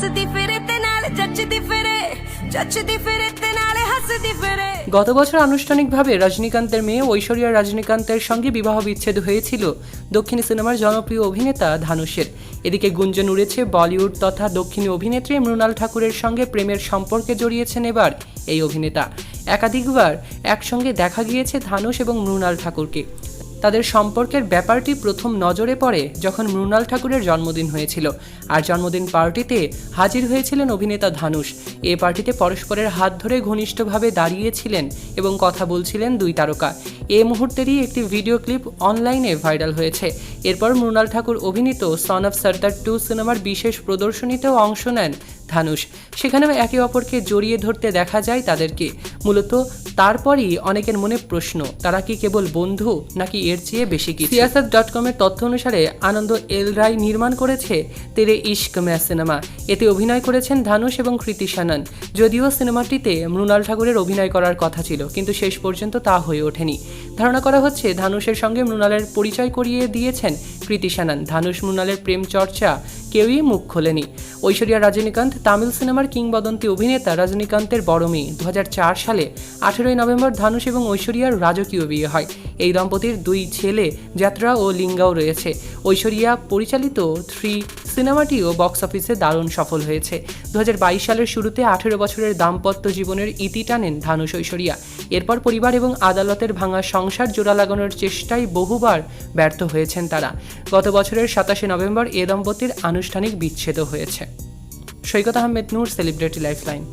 ਹੱਸਦੀ ਫਿਰੇ ਤੇ ਨਾਲ ਜੱਚਦੀ ਫਿਰੇ ਜੱਚਦੀ ਫਿਰੇ ਤੇ ਨਾਲ ਹੱਸਦੀ ਫਿਰੇ গত বছর আনুষ্ঠানিকভাবে রজনীকান্তের মেয়ে ঐশ্বরিয়া রজনীকান্তের সঙ্গে বিবাহ বিচ্ছেদ হয়েছিল দক্ষিণী সিনেমার জনপ্রিয় অভিনেতা ধানুষের এদিকে গুঞ্জন উড়েছে বলিউড তথা দক্ষিণী অভিনেত্রী মৃণাল ঠাকুরের সঙ্গে প্রেমের সম্পর্কে জড়িয়েছেন এবার এই অভিনেতা একাধিকবার একসঙ্গে দেখা গিয়েছে ধানুষ এবং মৃণাল ঠাকুরকে তাদের সম্পর্কের ব্যাপারটি প্রথম নজরে পড়ে যখন মৃণাল ঠাকুরের জন্মদিন হয়েছিল। আর জন্মদিন পার্টিতে হাজির হয়েছিলেন অভিনেতা ধানুষ এ পার্টিতে পরস্পরের হাত ধরে ঘনিষ্ঠভাবে দাঁড়িয়েছিলেন এবং কথা বলছিলেন দুই তারকা। এ মুহূর্তেরই একটি ভিডিও ক্লিপ অনলাইনে ভাইরাল হয়েছে। এরপর মৃণাল ঠাকুর অভিনীত সন অফ সর্দার টু সিনেমার বিশেষ প্রদর্শনীতেও অংশ নেন ধানুষ সেখানেও একে অপরকে জড়িয়ে ধরতে দেখা যায় তাদেরকে। মূলত তারপরই অনেকের মনে প্রশ্ন, তারা কি কেবল বন্ধু নাকি এর চেয়ে বেশি কি সিয়াসত ডট কমের তথ্য অনুসারে আনন্দ এল রায় নির্মাণ করেছে তেরে ইশক ম্যা সিনেমা। এতে অভিনয় করেছেন ধানুষ এবং কৃতি সানন। যদিও সিনেমাটিতে মৃণাল ঠাকুরের অভিনয় করার কথা ছিল, কিন্তু শেষ পর্যন্ত তা হয়ে ওঠেনি। ধারণা করা হচ্ছে ধানুষের সঙ্গে মৃণালের পরিচয় করিয়ে দিয়েছেন কৃতি সানন। ধানুষ মৃণালের প্রেম চর্চা কেউই মুখ খোলেনি। ঐশ্বরিয়া রজনীকান্ত, তামিল সিনেমার কিংবদন্তি অভিনেতা রজনীকান্তের বড় মেয়ে। দু হাজার চার সালে আঠেরোই নভেম্বর ধানুষ এবং ঐশ্বরিয়ার রাজকীয় বিয়ে হয়। এই দম্পতির দুই ছেলে, যাত্রা ও লিঙ্গাও রয়েছে। ঐশ্বরিয়া পরিচালিত থ্রি সিনেমাটিও বক্স অফিসে দারুণ সফল হয়েছে। দু হাজার বাইশ সালের শুরুতে আঠেরো বছরের দাম্পত্য জীবনের ইতি টানেন ধানুষ ঐশ্বরিয়া। এরপর পরিবার এবং আদালতের ভাঙা সংসার জোড়া লাগানোর চেষ্টায় বহুবার ব্যর্থ হয়েছেন তারা। গত বছরের সাতাশে নভেম্বর এ দম্পতির আনুষ্ঠানিক বিচ্ছেদ হয়েছে। Saikat Ahmed Noor celebrity lifeline